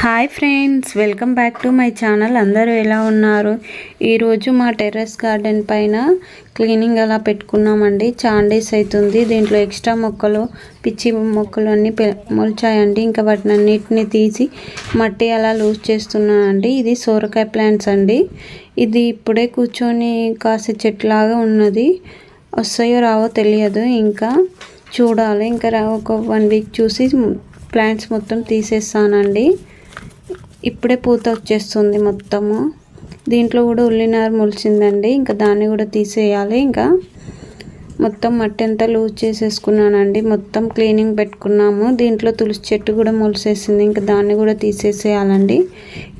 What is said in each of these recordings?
Hi friends welcome back to my channel. అందరూ ఎలా ఉన్నారు? ఈరోజు మా టెర్రస్ గార్డెన్ పైన క్లీనింగ్ అలా పెట్టుకున్నామండి. చాండీస్ అవుతుంది దీంట్లో ఎక్స్ట్రా మొక్కలు పిచ్చి మొక్కలు అన్నీ మొలిచాయండి. ఇంకా వాటిని అన్నిటిని తీసి మట్టి అలా లూజ్ చేస్తున్నానండి. ఇది సోరకాయ ప్లాంట్స్ అండి. ఇది ఇప్పుడే కూర్చొని కాసే చెట్లాగా ఉన్నది. వస్తాయో రావో తెలియదు. ఇంకా చూడాలి. ఇంకా ఒక వన్ వీక్ చూసి ప్లాంట్స్ మొత్తం తీసేస్తానండి. ఇప్పుడే పూత వచ్చేస్తుంది మొత్తము. దీంట్లో కూడా ఉల్లినారు మొలిచిందండి. ఇంకా దాన్ని కూడా తీసేయాలి. ఇంకా మొత్తం మట్టి అంతా లూజ్ చేసేసుకున్నానండి. మొత్తం క్లీనింగ్ పెట్టుకున్నాము. దీంట్లో తులసి చెట్టు కూడా మొలిసేసింది. ఇంకా దాన్ని కూడా తీసేసేయాలండి.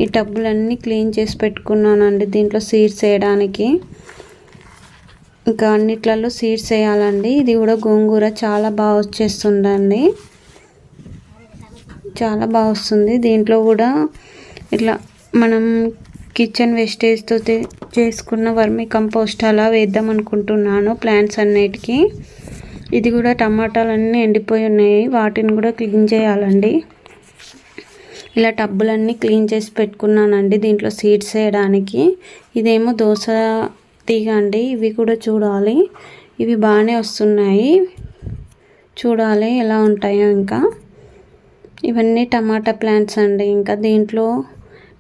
ఈ టబ్బులన్నీ క్లీన్ చేసి పెట్టుకున్నానండి. దీంట్లో సీడ్స్ వేయడానికి. ఇంకా అన్నిట్లలో సీడ్స్ వేయాలండి. ఇది కూడా గోంగూర చాలా బాగా వచ్చేస్తుందండి. చాలా బాగా వస్తుంది. దీంట్లో కూడా ఇట్లా మనం కిచెన్ వేస్టేజ్తో చేసుకున్న వర్మి కంపోస్ట్ అలా వేద్దాం అనుకుంటున్నాను ప్లాంట్స్ అన్నిటికీ. ఇది కూడా టమాటాలన్నీ ఎండిపోయి ఉన్నాయి. వాటిని కూడా క్లీన్ చేయాలండి. ఇలా టబ్బులన్నీ క్లీన్ చేసి పెట్టుకున్నానండి దీంట్లో సీడ్స్ వేయడానికి. ఇదేమో దోశ తీగ అండి. ఇవి కూడా చూడాలి. ఇవి బాగానే వస్తున్నాయి. చూడాలి ఎలా ఉంటాయో ఇంకా. ఇవన్నీ టమాటా ప్లాంట్స్ అండి. ఇంకా దీంట్లో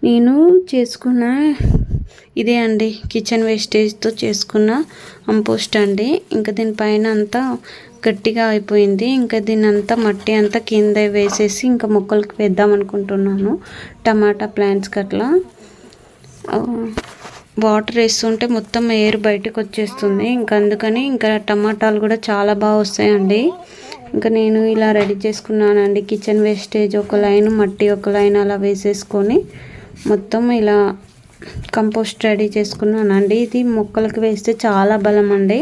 నేను చేసుకున్న ఇదే అండి. కిచెన్ వేస్టేజ్తో చేసుకున్న అంపోస్ట్ అండి. ఇంకా దీనిపైన అంతా గట్టిగా అయిపోయింది. ఇంకా దీని అంతా మట్టి అంతా కింద వేసేసి ఇంకా మొక్కలకి వేద్దాం అనుకుంటున్నాను. టమాటా ప్లాంట్స్కి అట్లా వాటర్ వేస్తుంటే మొత్తం ఎయిర్ బయటకు వచ్చేస్తుంది. ఇంకా అందుకని ఇంకా టమాటాలు కూడా చాలా బాగా వస్తాయండి. ఇంకా నేను ఇలా రెడీ చేసుకున్నానండి. కిచెన్ వేస్టేజ్ ఒక లైన్ మట్టి ఒక లైన్ అలా వేసేసుకొని మొత్తం ఇలా కంపోస్ట్ రెడీ చేసుకున్నానండి. ఇది మొక్కలకు వేస్తే చాలా బలం అండి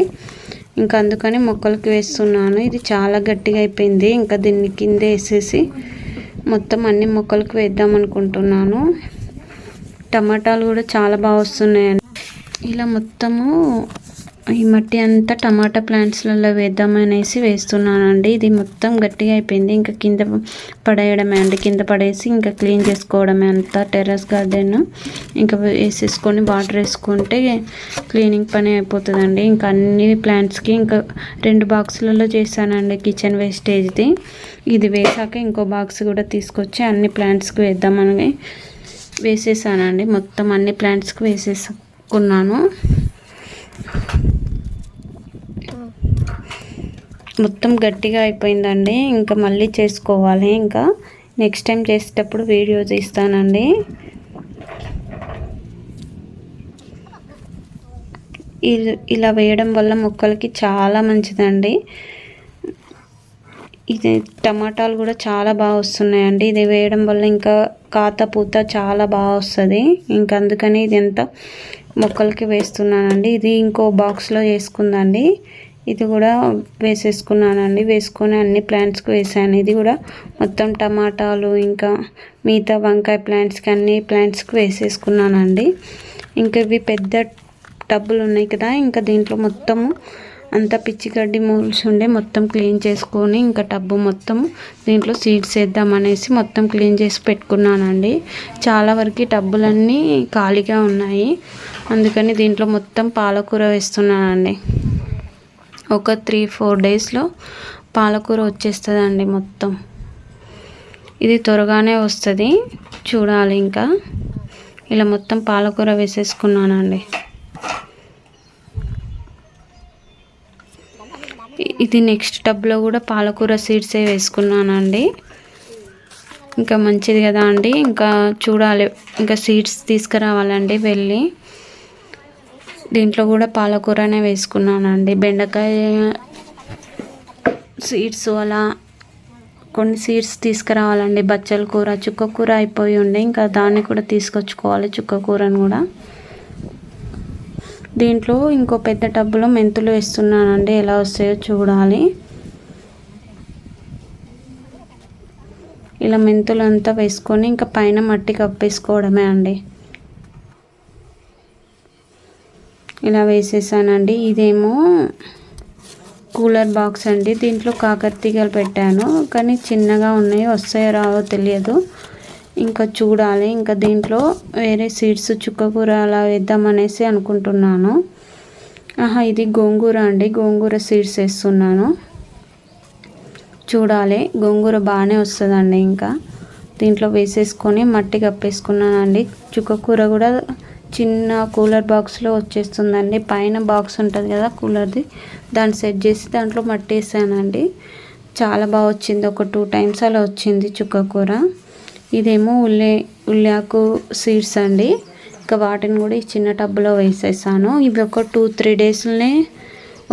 ఇంకా అందుకని మొక్కలకి వేస్తున్నాను. ఇది చాలా గట్టిగా అయిపోయింది. ఇంకా దీన్ని కింద వేసేసి మొత్తం అన్ని మొక్కలకు వేద్దాం అనుకుంటున్నాను. టమాటాలు కూడా చాలా బాగా వస్తున్నాయండి. ఇలా మొత్తము ఈ మట్టి అంతా టమాటా ప్లాంట్స్లలో వేద్దామనేసి వేస్తున్నానండి. ఇది మొత్తం గట్టిగా అయిపోయింది. ఇంకా కింద పడేయడమే అండి. కింద పడేసి ఇంకా క్లీన్ చేసుకోవడమే అంతా టెర్రస్ గార్డెన్. ఇంకా వేసేసుకొని వాటర్ వేసుకుంటే క్లీనింగ్ పని అయిపోతుందండి. ఇంకా అన్ని ప్లాంట్స్కి ఇంకా రెండు బాక్సులలో చేశానండి కిచెన్ వేస్టేజ్ది. ఇది వేసాక ఇంకో బాక్స్ కూడా తీసుకొచ్చి అన్ని ప్లాంట్స్కి వేద్దామని వేసేసానండి. మొత్తం అన్ని ప్లాంట్స్కి వేసేసుకున్నాను. మొత్తం గట్టిగా అయిపోయిందండి. ఇంకా మళ్ళీ చేసుకోవాలి. ఇంకా నెక్స్ట్ టైం చేసేటప్పుడు వీడియో తీస్తానండి. ఇలా వేయడం వల్ల మొక్కలకి చాలా మంచిదండి. ఇది టమాటాలు కూడా చాలా బాగా వస్తున్నాయండి. ఇది వేయడం వల్ల ఇంకా కాత పూత చాలా బాగా వస్తుంది. ఇంకా అందుకని ఇది ఎంత మొక్కలకి వేస్తున్నానండి. ఇది ఇంకో బాక్స్లో వేసుకుందండి. ఇది కూడా వేసేసుకున్నానండి. వేసుకొని అన్ని ప్లాంట్స్కి వేసాను. ఇది కూడా మొత్తం టమాటాలు ఇంకా మిగతా వంకాయ ప్లాంట్స్కి అన్ని ప్లాంట్స్కి వేసేసుకున్నానండి. ఇంకా ఇవి పెద్ద టబ్బులు ఉన్నాయి కదా ఇంకా దీంట్లో మొత్తము అంతా పిచ్చి గడ్డి మూల్స్ ఉండే మొత్తం క్లీన్ చేసుకొని ఇంకా టబ్బు మొత్తం దీంట్లో సీడ్స్ వేద్దామనేసి మొత్తం క్లీన్ చేసి పెట్టుకున్నానండి. చాలా వరకు టబ్బులన్నీ ఖాళీగా ఉన్నాయి. అందుకని దీంట్లో మొత్తం పాలకూర వేస్తున్నానండి. ఒక త్రీ ఫోర్ డేస్లో పాలకూర వచ్చేస్తుందండి మొత్తం. ఇది త్వరగానే వస్తుంది. చూడాలి ఇంకా. ఇలా మొత్తం పాలకూర వేసేసుకున్నానండి. ఇది నెక్స్ట్ టబ్లో కూడా పాలకూర సీడ్సే వేసుకున్నానండి. ఇంకా మంచిది కదా అండి. ఇంకా చూడాలి. ఇంకా సీడ్స్ తీసుకురావాలండి వెళ్ళి. దీంట్లో కూడా పాలకూరనే వేసుకున్నానండి. బెండకాయ సీడ్స్ అలా కొన్ని సీడ్స్ తీసుకురావాలండి. బచ్చల కూర చుక్క కూర అయిపోయి ఉండే. ఇంకా దాన్ని కూడా తీసుకొచ్చుకోవాలి చుక్క కూరను కూడా. దీంట్లో ఇంకో పెద్ద టబ్బులో మెంతులు వేస్తున్నానండి. ఎలా వస్తాయో చూడాలి. ఇలా మెంతులు అంతా వేసుకొని ఇంకా పైన మట్టి కప్పేసుకోవడమే అండి. ఇలా వేసేసానండి. ఇదేమో కూలర్ బాక్స్ అండి. దీంట్లో కాకరతీగలు పెట్టాను. కానీ చిన్నగా ఉన్నాయి. వస్తాయో రావో తెలియదు. ఇంకా చూడాలి. ఇంకా దీంట్లో వేరే సీడ్స్ చుక్కకూర అలా వేద్దామనేసి అనుకుంటున్నాను. ఆహా ఇది గోంగూర అండి. గోంగూర సీడ్స్ వేస్తున్నాను. చూడాలి. గోంగూర బాగానే వస్తుందండి ఇంకా. దీంట్లో వేసేసుకొని మట్టి కప్పేసుకున్నానండి. చుక్కకూర కూడా చిన్న కూలర్ బాక్స్లో వచ్చేస్తుందండి. పైన బాక్స్ ఉంటుంది కదా కూలర్ది. దాన్ని సెట్ చేసి దాంట్లో మట్టి వేసానండి. చాలా బాగా వచ్చింది. ఒక టూ టైమ్స్ అలా వచ్చింది చుక్కకూర. ఇదేమో ఉల్లి ఉల్లాకు సీడ్స్ అండి. ఇంకా వాటిని కూడా ఈ చిన్న టబ్లో వేసేసాను. ఇవి ఒక టూ త్రీ డేస్లోనే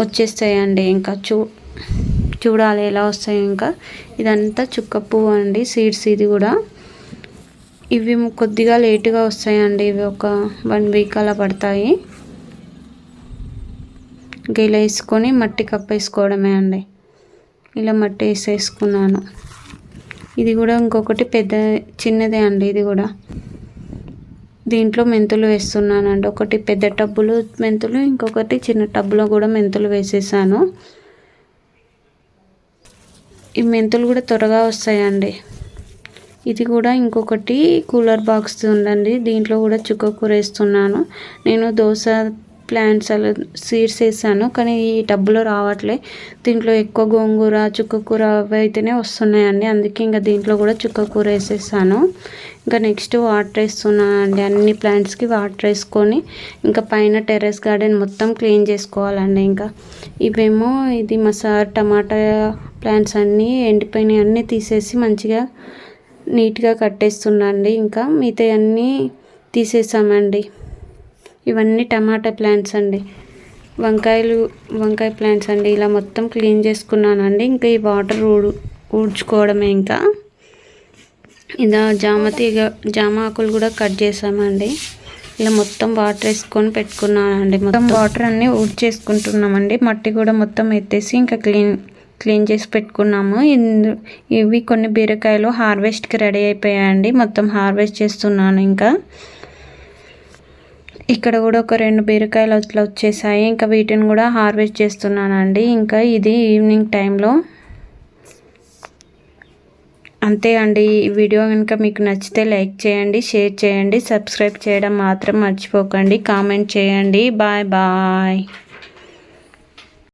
వచ్చేస్తాయండి. ఇంకా చూ చూడాలి ఎలా వస్తాయి ఇంకా. ఇదంతా చుక్క పువ్వు అండి సీడ్స్ ఇది కూడా. ఇవి కొద్దిగా లేటుగా వస్తాయండి. ఇవి ఒక వన్ వీక్ అలా పడతాయి. ఇంకా ఇలా వేసుకొని మట్టి కప్పేసుకోవడమే అండి. ఇలా మట్టి వేసేసుకున్నాను. ఇది కూడా ఇంకొకటి పెద్ద చిన్నదే అండి ఇది కూడా. దీంట్లో మెంతులు వేస్తున్నానండి. ఒకటి పెద్ద టబ్బులు మెంతులు ఇంకొకటి చిన్న టబ్బులో కూడా మెంతులు వేసేసాను. ఈ మెంతులు కూడా త్వరగా వస్తాయండి. ఇది కూడా ఇంకొకటి కూలర్ బాక్స్ ఉందండి. దీంట్లో కూడా చుక్క కూర వేస్తున్నాను నేను దోశ ప్లాంట్స్ అలా సీడ్స్ వేసాను కానీ ఈ టబ్బులో రావట్లే. దీంట్లో ఎక్కువ గోంగూర చుక్కకూర అవి అయితేనే వస్తున్నాయండి. అందుకే ఇంకా దీంట్లో కూడా చుక్కకూర వేసేసాను. ఇంకా నెక్స్ట్ వాటర్ వేస్తున్నాను అండి. అన్ని ప్లాంట్స్కి వాటర్ వేసుకొని ఇంకా పైన టెర్రస్ గార్డెన్ మొత్తం క్లీన్ చేసుకోవాలండి ఇంకా. ఇవేమో ఇది మసార్ టమాటా ప్లాంట్స్ అన్నీ ఎండిపోయినాయి. అన్నీ తీసేసి మంచిగా నీట్గా కట్టేస్తున్నాండి ఇంకా మిగతా అన్నీ తీసేసామండి. ఇవన్నీ టమాటా ప్లాంట్స్ అండి. వంకాయలు వంకాయ ప్లాంట్స్ అండి. ఇలా మొత్తం క్లీన్ చేసుకున్నానండి. ఇంకా ఈ వాటర్ ఊడు ఊడ్చుకోవడమే ఇంకా. ఇలా జామతి జామ ఆకులు కూడా కట్ చేసామండి. ఇలా మొత్తం వాటర్ వేసుకొని పెట్టుకున్నానండి. మొత్తం వాటర్ అన్నీ ఊడ్చేసుకుంటున్నామండి. మట్టి కూడా మొత్తం ఎత్తేసి ఇంకా క్లీన్ క్లీన్ చేసి పెట్టుకున్నాము. ఇందు ఇవి కొన్ని బీరకాయలు హార్వెస్ట్కి రెడీ అయిపోయాయండి. మొత్తం హార్వెస్ట్ చేస్తున్నాను ఇంకా. ఇక్కడ కూడా ఒక రెండు బీరకాయలు అట్లా వచ్చేసాయి. ఇంకా వీటిని కూడా హార్వెస్ట్ చేస్తున్నానండి. ఇంకా ఇది ఈవినింగ్ టైంలో. అంతే అండి. ఈ వీడియో కనుక మీకు నచ్చితే లైక్ చేయండి షేర్ చేయండి సబ్స్క్రైబ్ చేయడం మాత్రం మర్చిపోకండి. కామెంట్ చేయండి. Bye bye.